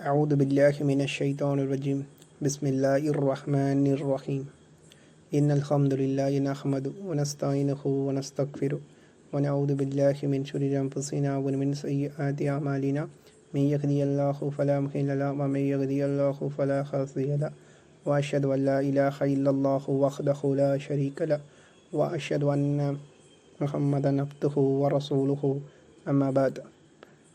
أعوذ بالله من الشيطان الرجيم. بسم الله الرحمن الرحيم. إن الحمد لله نحمده ونستعينه ونستغفره ونعوذ بالله من شرور أنفسنا ومن سيئات أعمالنا. من يهدي الله فلا مضل له ومن يهدي الله فلا هادي له. وأشهد أن لا إله إلا الله وحده لا شريك له. وأشهد أن محمدا عبده ورسوله. أما بعد.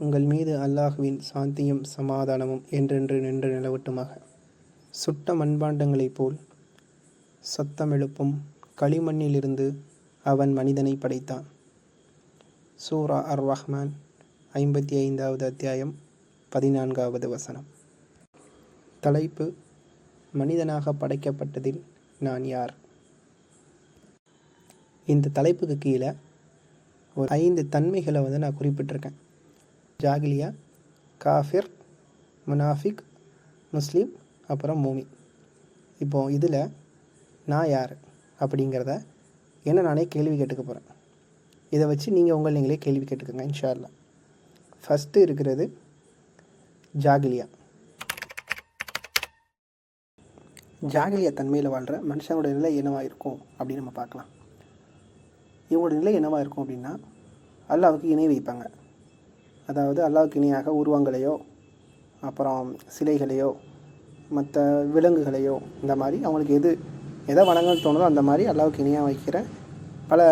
உங்கள் மீது அல்லாஹுவின் சாந்தியும் சமாதானமும் என்றென்று நின்று நிலவட்டுமாக. சுட்ட மண்பாண்டங்களைப் போல் சத்தம் எழுப்பும் களிமண்ணிலிருந்து அவன் மனிதனை படைத்தான். சூரா அர் ரஹ்மான் ஐம்பத்தி ஐந்தாவது அத்தியாயம் பதினான்காவது வசனம். தலைப்பு மனிதனாக படைக்கப்பட்டதில் நான் யார்? இந்த தலைப்புக்கு கீழே ஒரு ஐந்து தன்மைகளை வந்து நான் குறிப்பிட்டிருக்கேன். ஜாகிலியா காஃபிர் முனாஃபிக் முஸ்லீம் அப்புறம் மூமி. இப்போ இதில் நான் யார் அப்படிங்கிறத என்ன நானே கேள்வி கேட்டுக்க போகிறேன் இதை வச்சு நீங்கள் உங்கள் நீங்களே கேள்வி கேட்டுக்கோங்க இன்ஷா ஃபஸ்ட்டு இருக்கிறது ஜாகிலியா. ஜாகிலியா தன்மையில் வாழ்கிற மனுஷனோட நிலை என்னவாக இருக்கும் அப்படின்னு நம்ம பார்க்கலாம். இவங்களோட நிலை என்னவாக இருக்கும் அப்படின்னா அல்லாவுக்கு இணை வைப்பாங்க. அதாவது அல்லாவுக்கு இணையாக உருவங்களையோ அப்புறம் சிலைகளையோ மற்ற விலங்குகளையோ இந்த மாதிரி அவங்களுக்கு எது எதை வணங்கன்னு தோணுதோ அந்த மாதிரி அல்லாவுக்கு இணையாக வைக்கிற பல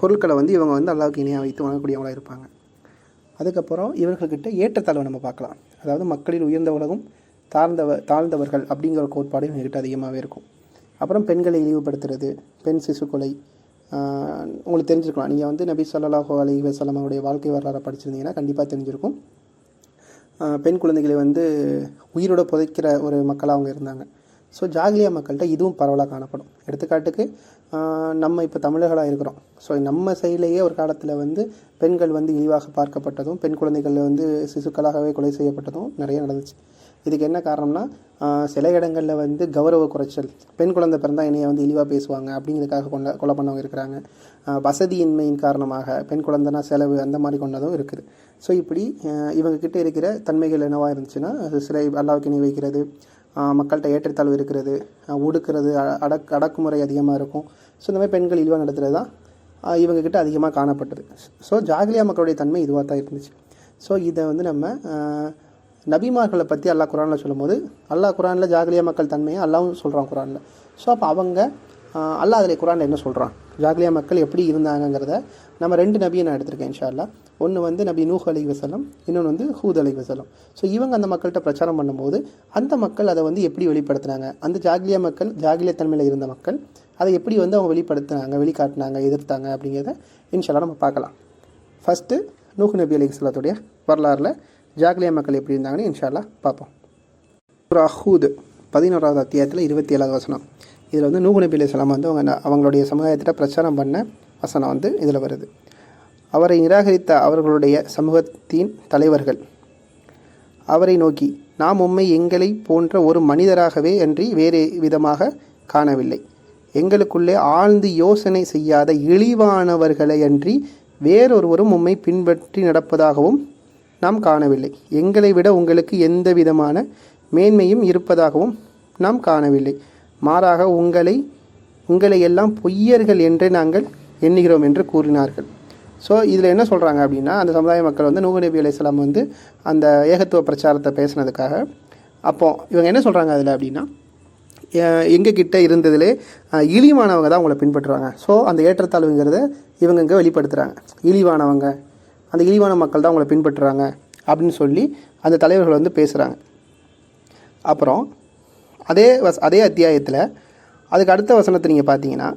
பொருட்களை வந்து இவங்க வந்து அல்லாவுக்கு இணையாக வைத்து வணங்கக்கூடியவங்களாக இருப்பாங்க. அதுக்கப்புறம் இவர்கள்கிட்ட ஏற்றத்தாழ்வை நம்ம பார்க்கலாம். அதாவது மக்களில் உயர்ந்த உலகம் தாழ்ந்தவ தாழ்ந்தவர்கள் அப்படிங்கிற கோட்பாடு இவங்ககிட்ட அதிகமாகவே இருக்கும். அப்புறம் பெண்களை இழிவுபடுத்துறது பெண் சிசு கொலை உங்களுக்கு தெரிஞ்சிருக்கலாம். நீங்கள் வந்து நபி சொல்லாஹோ அலி வசலம் அவருடைய வாழ்க்கை வரலாறை படிச்சிருந்தீங்கன்னா கண்டிப்பாக தெரிஞ்சிருக்கும். பெண் குழந்தைகளை வந்து உயிரோட புதைக்கிற ஒரு மக்களாக அவங்க இருந்தாங்க. ஸோ ஜாகிலியா மக்கள்கிட்ட இதுவும் பரவலாக காணப்படும். எடுத்துக்காட்டுக்கு நம்ம இப்போ தமிழர்களாக இருக்கிறோம். ஸோ நம்ம சைட்லேயே ஒரு காலத்தில் வந்து பெண்கள் வந்து இழிவாக பார்க்கப்பட்டதும் பெண் குழந்தைகள் வந்து சிசுக்களாகவே கொலை செய்யப்பட்டதும் நிறைய நடந்துச்சு. இதுக்கு என்ன காரணம்னா சில இடங்களில் வந்து கௌரவ குறைச்சல் பெண் குழந்தை பிறந்தால் என்னையை வந்து இழிவாக பேசுவாங்க அப்படிங்கிறதுக்காக கொண்ட கொலை பண்ணவங்க இருக்கிறாங்க. வசதியின்மையின் காரணமாக பெண் குழந்தைனா செலவு அந்த மாதிரி கொண்டதும் இருக்குது. ஸோ இப்படி இவங்கக்கிட்ட இருக்கிற தன்மைகள் என்னவாக இருந்துச்சுன்னா சிலை அல்லாவுக்கு இணை வைக்கிறது மக்கள்கிட்ட ஏற்றத்தாழ்வு இருக்கிறது ஒடுக்கிறது அடக் அடக்குமுறை அதிகமாக இருக்கும். ஸோ இந்த மாதிரி பெண்கள் இழிவாக நடத்துகிறது தான் இவங்கக்கிட்ட அதிகமாக காணப்பட்டது. ஸோ ஜாகிலியா மக்களுடைய தன்மை இதுவாக தான் இருந்துச்சு. ஸோ இதை வந்து நம்ம நபிமார்களை பற்றி அல்லாஹ் குரானில் சொல்லும்போது அல்லாஹ் குரானில் ஜாகிலியா மக்கள் தன்மையை அல்லாவும் சொல்கிறான் குரானில். ஸோ அப்போ அவங்க அல்லாஹ் அதில் குரானில் என்ன சொல்கிறான் ஜாகிலியா மக்கள் எப்படி இருந்தாங்கங்கிறத நம்ம ரெண்டு நபியை நான் எடுத்திருக்கேன் இன்ஷா அல்லா ஒன்று வந்து நபி நூஹ் அலி வசலம் இன்னொன்று வந்து ஹூத் அலி வசலம் ஸோ இவங்க அந்த மக்கள்கிட்ட பிரச்சாரம் பண்ணும்போது அந்த மக்கள் அதை வந்து எப்படி வெளிப்படுத்துனாங்க? அந்த ஜாகிலியா மக்கள் ஜாகிலிய தன்மையில் இருந்த மக்கள் அதை எப்படி வந்து அவங்க வெளிப்படுத்தினாங்க வெளிக்காட்டினாங்க எதிர்த்தாங்க அப்படிங்கிறத இன்ஷால்லா நம்ம பார்க்கலாம். ஃபஸ்ட்டு நூஹ் நபி அலி வசலத்துடைய வரலாறில் ஜாக்லியா மக்கள் எப்படி இருந்தாங்கன்னு இன்ஷால்லா பார்ப்போம். ஒரு அஹூத் பதினோராவது அத்தியாயத்தில் இருபத்தி ஏழாவது வசனம். இதில் வந்து நூகு நபி அலிஸ்லாம் வந்து அவங்க அவங்களுடைய சமுதாயத்தில் பிரச்சாரம் பண்ண வசனம் வந்து இதில் வருது. அவரை நிராகரித்த அவர்களுடைய சமூகத்தின் தலைவர்கள் அவரை நோக்கி நாம் உண்மை எங்களை போன்ற ஒரு மனிதராகவே அன்றி வேறு விதமாக காணவில்லை. எங்களுக்குள்ளே ஆழ்ந்து யோசனை செய்யாத இழிவானவர்களை அன்றி வேறொருவரும் உண்மை பின்பற்றி நடப்பதாகவும் நாம் காணவில்லை. எங்களை விட உங்களுக்கு எந்த விதமான மேன்மையும் இருப்பதாகவும் நாம் காணவில்லை. மாறாக உங்களை உங்களை எல்லாம் பொய்யர்கள் என்றே நாங்கள் எண்ணுகிறோம் என்று கூறினார்கள். ஸோ இதில் என்ன சொல்கிறாங்க அப்படின்னா அந்த சமுதாய மக்கள் வந்து நூகு நபி அலையாம் வந்து அந்த ஏகத்துவ பிரச்சாரத்தை பேசினதுக்காக அப்போ இவங்க என்ன சொல்கிறாங்க அதில் அப்படின்னா எங்கள் கிட்ட இருந்ததிலே இழிவானவங்க தான் உங்களை பின்பற்றுவாங்க. ஸோ அந்த ஏற்றத்தாழ்வுங்கிறத இவங்க இங்கே வெளிப்படுத்துகிறாங்க இழிவானவங்க அந்த இழிவான மக்கள் தான் அவங்கள பின்பற்றுறாங்க அப்படின்னு சொல்லி அந்த தலைவர்கள் வந்து பேசுகிறாங்க அப்புறம் அதே வஸ் அதே அத்தியாயத்தில் அதுக்கு அடுத்த வசனத்தை நீங்கள் பார்த்தீங்கன்னா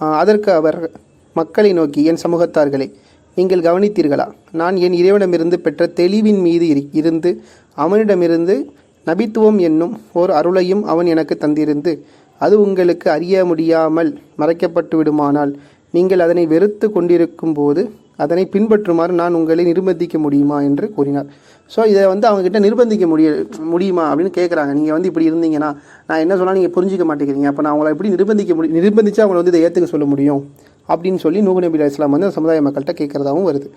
அதற்கு அவர் மக்களை நோக்கி என் சமூகத்தார்களை நீங்கள் கவனித்தீர்களா? நான் என் இறைவனிடமிருந்து பெற்ற தெளிவின் மீது இருந்து அவனிடமிருந்து நபித்துவம் என்னும் ஓர் அருளையும் அவன் எனக்கு தந்திருந்து அது உங்களுக்கு அறிய முடியாமல் மறைக்கப்பட்டு விடுமானால் நீங்கள் அதனை வெறுத்து கொண்டிருக்கும் போது அதனை பின்பற்றுமாறு நான் உங்களை நிர்பந்திக்க முடியுமா என்று கூறினார். ஸோ இதை வந்து அவங்ககிட்ட நிர்பந்திக்க முடிய முடியுமா அப்படின்னு கேட்குறாங்க நீங்கள் வந்து இப்படி இருந்தீங்கன்னா நான் என்ன சொன்னால் நீங்கள் புரிஞ்சிக்க மாட்டேங்கிறீங்க. அப்போ நான் அவங்களை எப்படி நிர்பந்திக்க முடியும் நிர்பந்திச்சு அவங்கள வந்து இதை ஏற்றுக்க சொல்ல முடியும்? அப்படின்னு சொல்லி நூகு நபி இஸ்லாம் வந்து சமுதாய மக்கள்கிட்ட கேட்குறதாகவும் வருது.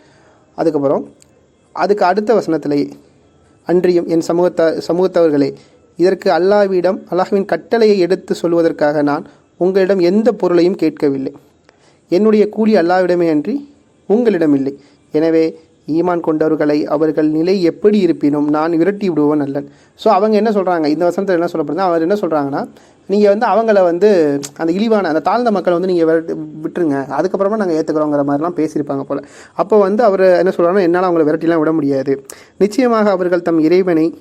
அதுக்கப்புறம் அதுக்கு அடுத்த வசனத்திலே அன்றியும் என் சமூகத்த சமூகத்தவர்களே இதற்கு அல்லாவிடம் அல்லாஹ்வின் கட்டளையை எடுத்து சொல்வதற்காக நான் உங்களிடம் எந்த பொருளையும் கேட்கவில்லை. என்னுடைய கூலி அல்லாவிடமே அன்றி உங்களிடம் இல்லை எனவே ஈமான் கொண்டவர்களை அவர்கள் நிலை எப்படி இருப்பினும் நான் விரட்டி விடுவோன் அல்லன். ஸோ அவங்க என்ன சொல்கிறாங்க இந்த வசனத்தில் என்ன சொல்லப்படுது அவர் என்ன சொல்கிறாங்கன்னா நீங்கள் வந்து அவங்கள வந்து அந்த இழிவான அந்த தாழ்ந்த மக்களை வந்து நீங்கள் விரட்டி விட்டுருங்க. அதுக்கப்புறமா நாங்கள் ஏற்றுக்கிறோங்கிற மாதிரிலாம் பேசியிருப்பாங்க போல். அப்போ வந்து அவர் என்ன சொல்கிறாங்கன்னா என்னால் அவங்கள விரட்டிலாம் விட முடியாது. நிச்சயமாக அவர்கள் தம் இறைவனை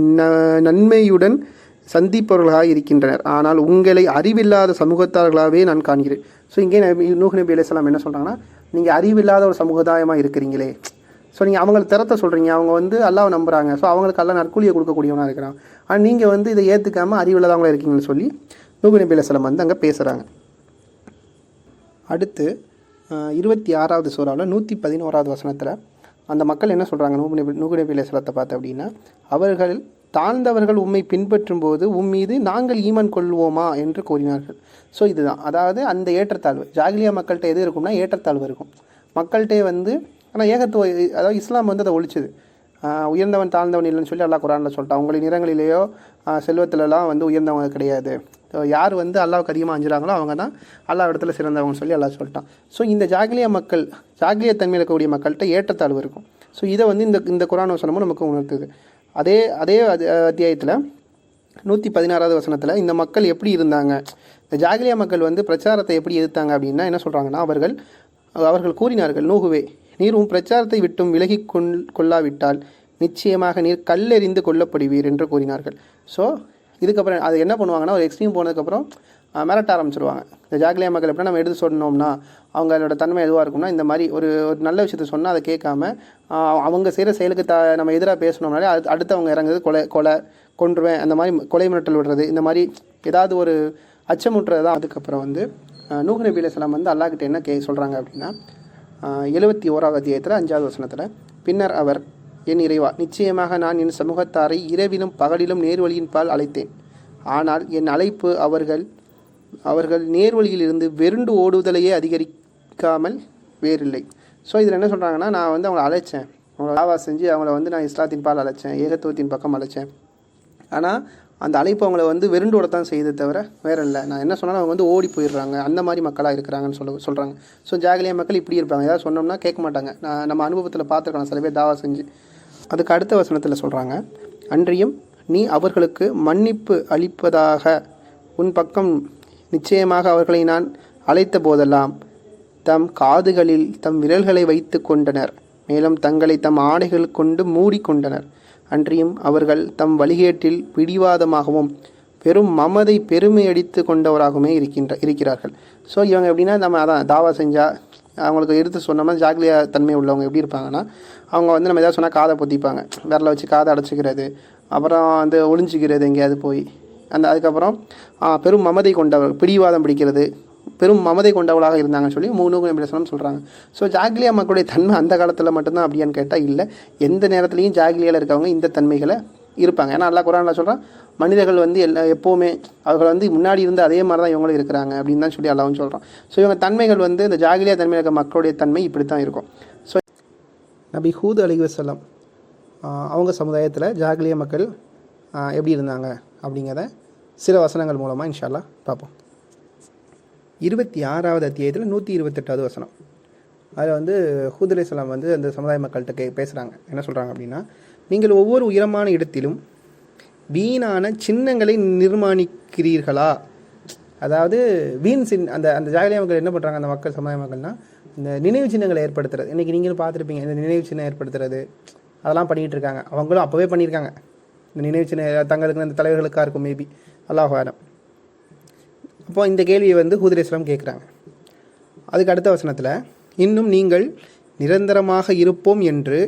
ந- நன்மையுடன் சந்திப்பவர்களாக இருக்கின்றனர். ஆனால் உங்களை அறிவில்லாத சமூகத்தார்களாகவே நான் காண்கிறேன். ஸோ இங்கே நபி நூஹ் நபி என்ன சொல்கிறாங்கன்னா நீங்கள் அறிவில்லாத ஒரு சமுதாயமாக இருக்கிறீங்களே. ஸோ நீங்கள் அவங்களை திறத்த சொல்கிறீங்க அவங்க வந்து அல்லாவை நம்புகிறாங்க ஸோ அவங்களுக்கு எல்லாம் நற்கூலியை கொடுக்கக்கூடியவனாக இருக்கிறான். ஆனால் நீங்கள் வந்து இதை ஏற்றுக்காமல் அறிவில்லாதவங்களாக இருக்கீங்கன்னு சொல்லி நூகு நபி அலைஹிஸ்ஸலாம் வந்து அங்கே பேசுகிறாங்க அடுத்து இருபத்தி ஆறாவது சூறாவில் நூற்றி பதினோராவது வசனத்தில் அந்த மக்கள் என்ன சொல்கிறாங்க நூபு நபி நூகு நபி அலிஸ்லத்தை பார்த்து அப்படின்னா அவர்கள் தாழ்ந்தவர்கள் உம்மை பின்பற்றும் போது உம்மீது நாங்கள் ஈமான் கொள்வோமா என்று கூறினார்கள். ஸோ இதுதான். அதாவது அந்த ஏற்றத்தாழ்வு. ஜாகிலியா மக்கள்கிட்ட எது இருக்கும்னா ஏற்றத்தாழ்வு இருக்கும். மக்கள்கிட்டே வந்து ஆனால் ஏகத்துவ அதாவது இஸ்லாம் வந்து அதை ஒழிச்சுது. உயர்ந்தவன் தாழ்ந்தவன் இல்லைன்னு சொல்லி அல்லாஹ் குரானில் சொல்லிட்டான். உங்களின் நிறங்களிலேயோ செல்வத்திலலாம் வந்து உயர்ந்தவங்க கிடையாது. யார் வந்து அல்லாவுக்கு அதிகமாக அஞ்சுறாங்களோ அவங்க தான் அல்லாஹ் இடத்துல சிறந்தவங்கன்னு சொல்லி அல்லாஹ் சொல்லிட்டான். ஸோ இந்த ஜாகிலியா மக்கள் ஜாகிலிய தன்மையில் இருக்கக்கூடிய மக்கள்கிட்ட ஏற்றத்தாழ்வு இருக்கும். ஸோ இதை வந்து இந்த இந்த குரான் வசனமும் நமக்கு உணர்த்துது. அதே அதே அத்தியாயத்தில் நூற்றி பதினாறாவது வசனத்தில் இந்த மக்கள் எப்படி இருந்தாங்க? இந்த ஜாகிலியா மக்கள் வந்து பிரச்சாரத்தை எப்படி எதிர்த்தாங்க அப்படின்னா என்ன சொல்கிறாங்கன்னா அவர்கள் அவர்கள் கூறினார்கள் நூகுவே நீர் உன் பிரச்சாரத்தை விட்டும் விலகி கொள் கொள்ளாவிட்டால் நிச்சயமாக நீர் கல்லெறிந்து கொல்லப்படுவீர் என்று கூறினார்கள். ஸோ இதுக்கப்புறம் அது என்ன பண்ணுவாங்கன்னா ஒரு எக்ஸ்ட்ரீம் போனதுக்கப்புறம் மிரட்ட ஆரம்பிச்சிருவாங்க. இந்த ஜாக்லியா மக்கள் எப்படின்னா நம்ம எடுத்து சொன்னோம்னா அவங்களோட தன்மை எதுவாக இருக்கும்னா இந்த மாதிரி ஒரு ஒரு நல்ல விஷயத்த சொன்னால் அதை கேட்காம அவங்க செய்கிற செயலுக்கு த நம்ம எதிராக பேசணும்னாலே அது அடுத்து அவங்க இறங்குறது கொலை கொலை கொன்றுவேன் அந்த மாதிரி கொலை மிரட்டல் விடுறது இந்த மாதிரி ஏதாவது ஒரு அச்சமுட்டுறது தான் அதுக்கப்புறம் வந்து அஹ், நூஹ் நபி அலைஹிஸ்ஸலாம் வந்து அல்லாஹ்கிட்ட என்ன கே சொல்கிறாங்க அப்படின்னா எழுபத்தி ஓராவது அத்தியாயத்தில் அஞ்சாவது வசனத்தில் பின்னர் அவர் என் இறைவா நிச்சயமாக நான் என் சமூகத்தாரை இரவிலும் பகலிலும் நேர்வழியின் பால் அழைத்தேன். ஆனால் என் அழைப்பு அவர்கள் அவர்கள் நேர்வழியிலிருந்து வெருண்டு ஓடுதலையே அதிகரிக்காமல் வேறில்லை. ஸோ இதில் என்ன சொல்கிறாங்கன்னா நான் வந்து அவங்கள அழைச்சேன். அவங்கள லாவா செஞ்சு அவங்கள வந்து நான் இஸ்லாத்தின் பால் அழைச்சேன் ஏகத்துவத்தின் பக்கம் அழைச்சேன். ஆனால் அந்த அழைப்பு அவங்கள வந்து வெருண்டோட தான் செய்தே தவிர வேற இல்லை. நான் என்ன சொன்னாலும் அவங்க வந்து ஓடி போயிடுறாங்க. அந்த மாதிரி மக்களாக இருக்கிறாங்கன்னு சொல்ல சொல்கிறாங்க ஸோ ஜாகிலியா மக்கள் இப்படி இருப்பாங்க. ஏதாவது சொன்னோம்னா கேட்க மாட்டாங்க. நான் நம்ம அனுபவத்தில் பார்த்துருக்கோம் சில பேர் தாவா செஞ்சு அதுக்கு அடுத்த வசனத்தில் சொல்கிறாங்க அன்றியும் நீ அவர்களுக்கு மன்னிப்பு அளிப்பதாக உன் பக்கம் நிச்சயமாக அவர்களை நான் அழைத்த போதெல்லாம் தம் காதுகளில் தம் விரல்களை வைத்து கொண்டனர். மேலும் தங்களை தம் ஆடைகள் கொண்டு மூடிக்கொண்டனர். அன்றியும் அவர்கள் தம் வழிகேட்டில் பிடிவாதமாகவும் பெரும் மமதை பெருமை அடித்து கொண்டவராகவுமே இருக்கின்ற இருக்கிறார்கள். ஸோ இவங்க எப்படின்னா நம்ம அதான் தாவா செஞ்சால் அவங்களுக்கு எடுத்து சொன்னோம்னா ஜாக்லியா தன்மை உள்ளவங்க எப்படி இருப்பாங்கன்னா அவங்க வந்து நம்ம ஏதாவது சொன்னால் காதை பொத்திப்பாங்க. விரலை வச்சு காதை அடைச்சிக்கிறது அப்புறம் வந்து ஒளிஞ்சிக்கிறது எங்கேயாவது போய். அந்த அதுக்கப்புறம் பெரும் மமதை கொண்டவர் பிடிவாதம் பிடிக்கிறது. பெரும் மமதை கொண்டவளாக இருந்தாங்கன்னு சொல்லி மூணு நபிசனம் சொல்கிறாங்க ஸோ ஜாகிலியா மக்களுடைய தன்மை அந்த காலத்தில் மட்டும்தான் அப்படியான்னு கேட்டால் இல்லை. எந்த நேரத்துலையும் ஜாகிலியாவில் இருக்கவங்க இந்த தன்மைகளை இருப்பாங்க. ஏன்னா அல்லாஹ் குரானில் சொல்கிறான் மனிதர்கள் வந்து எல்லா எப்போவுமே அவர்கள் வந்து முன்னாடி இருந்து அதே மாதிரி தான் இவங்களும் இருக்கிறாங்க அப்படின்னு தான் சொல்லி அல்லாவும் சொல்கிறான் ஸோ இவங்க தன்மைகள் வந்து இந்த ஜாகிலியா தன்மையில் இருக்க மக்களுடைய தன்மை இப்படி தான் இருக்கும். ஸோ நபி ஹூத் அலி வசலம் அவங்க சமுதாயத்தில் ஜாகிலிய மக்கள் எப்படி இருந்தாங்க அப்படிங்கிறத சில வசனங்கள் மூலமாக இன்ஷால்லா பார்ப்போம். இருபத்தி ஆறாவது அத்தியாயத்தில் நூற்றி இருபத்தெட்டாவது வசனம். அதில் வந்து ஹூத் அலி வந்து அந்த சமுதாய மக்கள்கிட்ட கே பேசுகிறாங்க என்ன சொல்கிறாங்க அப்படின்னா நீங்கள் ஒவ்வொரு உயரமான இடத்திலும் வீணான சின்னங்களை நிர்மாணிக்கிறீர்களா? அதாவது வீண் சின் அந்த அந்த ஜாகிலியா மக்கள் என்ன பண்ணுறாங்க அந்த மக்கள் சமுதாய மக்கள்னால் இந்த நினைவு சின்னங்களை ஏற்படுத்துறது. இன்றைக்கி நீங்களும் பார்த்துருப்பீங்க இந்த நினைவு சின்னம் ஏற்படுத்துறது. அதெல்லாம் பண்ணிகிட்டு இருக்காங்க. அவங்களும் அப்போவே பண்ணியிருக்காங்க இந்த நினைவு சின்ன தங்களுக்கு அந்த தலைவர்களுக்காக இருக்கும் மேபி அல்லாஹ் ஆலம் அப்போ இந்த கேள்வியை வந்து ஹூத் கேட்குறாங்க. அதுக்கு அடுத்த வசனத்தில் இன்னும் நீங்கள் நிரந்தரமாக இருப்போம் என்று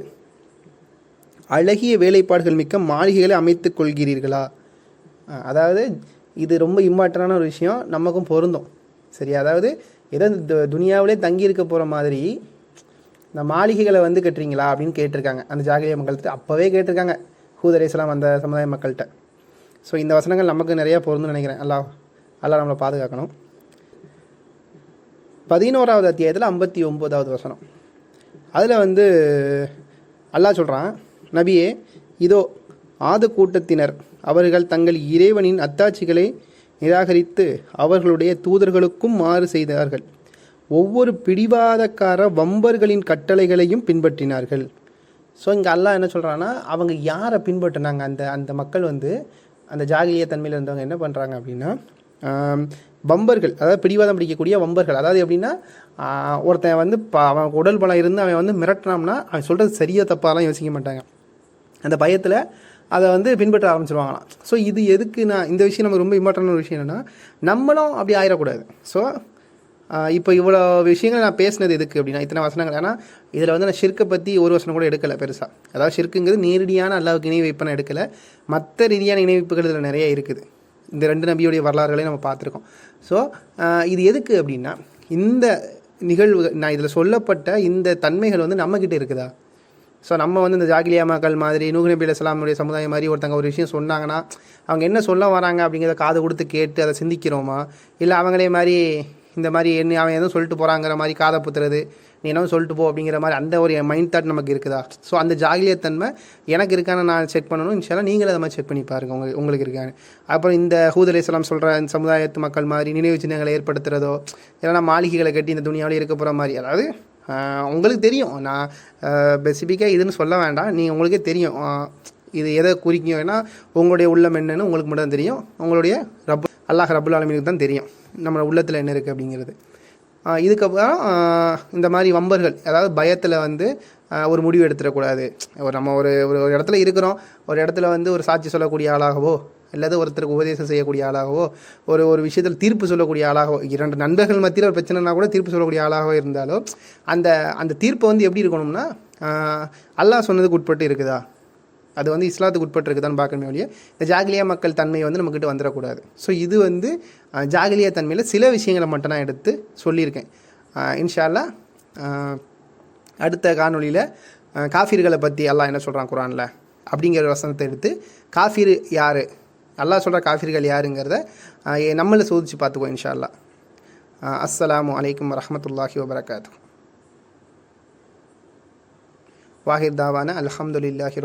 அழகிய வேலைப்பாடுகள் மிக்க மாளிகைகளை அமைத்துக் கொள்கிறீர்களா? அதாவது இது ரொம்ப இம்பார்ட்டண்டான ஒரு விஷயம். நமக்கும் பொருந்தும். சரி அதாவது ஏதோ இந்த துனியாவிலே தங்கியிருக்க போகிற மாதிரி இந்த மாளிகைகளை வந்து கட்டுறீங்களா அப்படின்னு கேட்டிருக்காங்க. அந்த ஜாகிரிய மக்கள்கிட்ட. அப்போவே கேட்டிருக்காங்க. ஹூதரேஸ்லாம் அந்த சமுதாய மக்கள்கிட்ட. ஸோ இந்த வசனங்கள் நமக்கு நிறையா பொருந்தும்னு நினைக்கிறேன். அல்லா அல்லா நம்மளை பாதுகாக்கணும். பதினோராவது அத்தியாயத்தில் ஐம்பத்தி ஒம்போதாவது வசனம். அதில் வந்து அல்லாஹ் சொல்கிறான் நபியே இதோ ஆது கூட்டத்தினர் அவர்கள் தங்கள் இறைவனின் அத்தாட்சிகளை நிராகரித்து அவர்களுடைய தூதர்களுக்கும் மாறு செய்தார்கள். ஒவ்வொரு பிடிவாதக்கார வம்பர்களின் கட்டளைகளையும் பின்பற்றினார்கள். ஸோ இங்கே அல்லாஹ் என்ன சொல்கிறான்னா அவங்க யாரை பின்பற்றினாங்க? அந்த அந்த மக்கள் வந்து அந்த ஜாகிலிய தன்மையில் இருந்தவங்க என்ன பண்ணுறாங்க அப்படின்னா வம்பர்கள் அதாவது பிடிவாதம் பிடிக்கக்கூடிய வம்பர்கள். அதாவது எப்படின்னா ஒருத்தன் வந்து ப அவன் உடல் பலம் இருந்து அவன் வந்து மிரட்டினாம்னா அவன் சொல்கிறது சரியா தப்பாலாம் யோசிக்க மாட்டாங்க. அந்த பயத்தில் அதை வந்து பின்பற்ற ஆரம்பிச்சிருவாங்களாம். ஸோ இது எதுக்கு நான் இந்த விஷயம் நமக்கு ரொம்ப இம்பார்ட்டன்டான ஒரு விஷயம் என்னென்னா நம்மளும் அப்படி ஆயிடக்கூடாது. ஸோ இப்போ இவ்வளோ விஷயங்கள் நான் பேசினது எதுக்கு அப்படின்னா இத்தனை வசனங்கள். ஏன்னா இதில் வந்து நான் ஷிர்க்கை பற்றி ஒரு வசனம் கூட எடுக்கலை பெருசாக அதாவது ஷிர்க்குங்கிறது நேரடியான அல்லாவுக்கு இணை வைப்பை எடுக்கலை. மற்ற ரீதியான இணைவிப்புகள் இதில் நிறைய இருக்குது. இந்த ரெண்டு நபியுடைய வரலாறுகளையும் நம்ம பார்த்துருக்கோம். ஸோ இது எதுக்கு அப்படின்னா இந்த நிகழ்வு நான் இதில் சொல்லப்பட்ட இந்த தன்மைகள் வந்து நம்மக்கிட்ட இருக்குதா? ஸோ நம்ம வந்து இந்த ஜாகிலியா மக்கள் மாதிரி நூகு நபி அலைஹிஸ்ஸலாமுடைய சமுதாயம் மாதிரி ஒருத்தங்க ஒரு விஷயம் சொன்னாங்கன்னா அவங்க என்ன சொல்ல வராங்க அப்படிங்கிறத காது கொடுத்து கேட்டு அதை சிந்திக்கிறோமா? இல்லை அவங்களே மாதிரி இந்த மாதிரி என்ன அவன் எதுவும் சொல்லிட்டு போகிறாங்கிற மாதிரி காதை புத்துறது நீ என்ன சொல்லிட்டு போ அப்படிங்கிற மாதிரி அந்த ஒரு மைண்ட் தாட் நமக்கு இருக்குதா? ஸோ அந்த ஜாகிலியத்தன்மை எனக்கு இருக்கான நான் செக் பண்ணணும். இன்ஷால்லாம் நீங்களும் அதை மாதிரி செக் பண்ணி பாருங்க. உங்களுக்கு உங்களுக்கு இருக்கான்னு. அப்புறம் இந்த ஹூத் அலைஹிஸ்ஸலாம் சொல்கிற இந்த சமுதாயத்து மக்கள் மாதிரி நினைவு சின்னங்களை ஏற்படுத்துறதோ இல்லைன்னா மாளிகைகளை கட்டி இந்த துணியாவில் இருக்க போகிற மாதிரி அதாவது உங்களுக்கு தெரியும். நான் ஸ்பெசிஃபிக்காக இதுன்னு சொல்ல வேண்டாம். நீ உங்களுக்கே தெரியும். இது எதை குறிக்கும் ஏன்னா உங்களுடைய உள்ளம் என்னன்னு உங்களுக்கு மட்டும் தான் தெரியும். உங்களுடைய ரப் அல்லாஹ் ரபுல் ஆலமீனுக்கு தான் தெரியும். நம்ம உள்ளத்தில் என்ன இருக்குது அப்படிங்கிறது. இதுக்கப்புறம் இந்த மாதிரி வம்பர்கள் அதாவது பயத்தில் வந்து ஒரு முடிவு எடுத்துடக்கூடாது. ஒரு நம்ம ஒரு ஒரு ஒரு இடத்துல இருக்கிறோம். ஒரு இடத்துல வந்து ஒரு சாட்சி சொல்லக்கூடிய ஆளாகவோ அல்லது ஒருத்தருக்கு உபதேசம் செய்யக்கூடிய ஆளாகவோ ஒரு ஒரு விஷயத்தில் தீர்ப்பு சொல்லக்கூடிய ஆளாகவோ இரண்டு நண்பர்கள் மத்தியில் ஒரு பிரச்சனைனா கூட தீர்ப்பு சொல்லக்கூடிய ஆளாகவோ இருந்தாலோ அந்த அந்த தீர்ப்பை வந்து எப்படி இருக்கணும்னா அல்லாஹ் சொன்னதுக்கு உட்பட்டு இருக்குதா? அது வந்து இஸ்லாத்துக்கு உட்பட்டு இருக்குதான்னு பார்க்கணுமே ஒழிய இந்த ஜாகிலியா மக்கள் தன்மை வந்து நம்மக்கிட்ட வந்துடக்கூடாது. ஸோ இது வந்து ஜாகிலியா தன்மையில் சில விஷயங்களை மட்டும் நான் எடுத்து சொல்லியிருக்கேன். இன்ஷால்லா இன்ஷா அல்லாஹ் அடுத்த காணொளியில் காஃபிர்களை பற்றி அல்லாஹ் என்ன சொல்கிறான் குரானில்? அப்படிங்கிற வசனத்தை எடுத்து காஃபிர் யார்? அல்லாஹ் சொல்கிற காஃபிர்கள் யாருங்கிறத நம்மளை நம்மள சோதிச்சு பார்த்துக்குவோம் இன்ஷா அல்லாஹ் அஸ்லாம் வலைக்கம் அலைக்கும் வபரகாத்து வாஹிர் தாவான அலமதுல்லாஹி